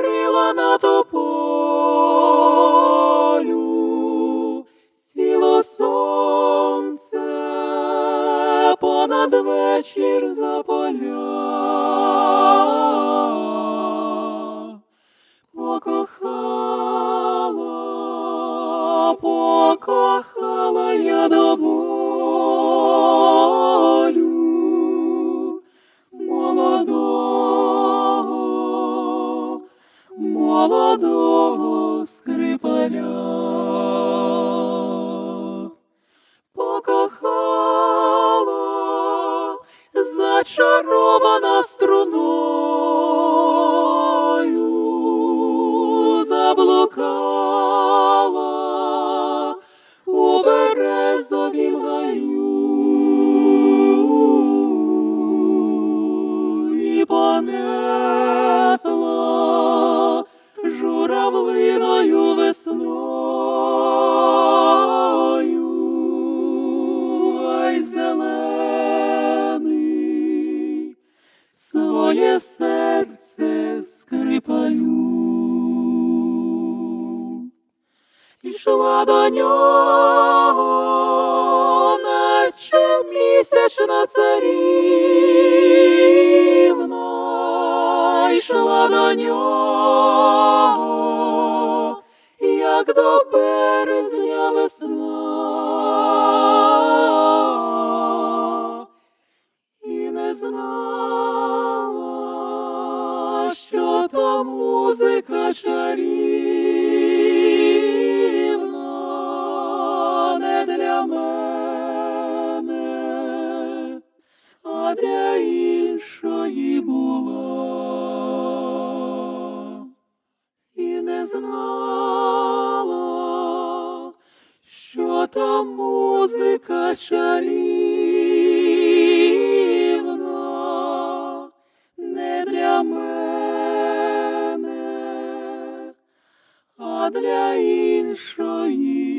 крила на тополю, сіло сонце понад вечір за поля. Покохала, покохала я до молодого скрипаля. Покохала, зачарована струною, заблукала у березовім журавлиною весною, ай зелений, своє серце скрипалю. Ішла до нього, наче місячна царівна, йшла до нього, як до березня весна, і не знала, що та музика чарівна не для мене, а для іншої була. Та музика чарівна не для мене, а для іншої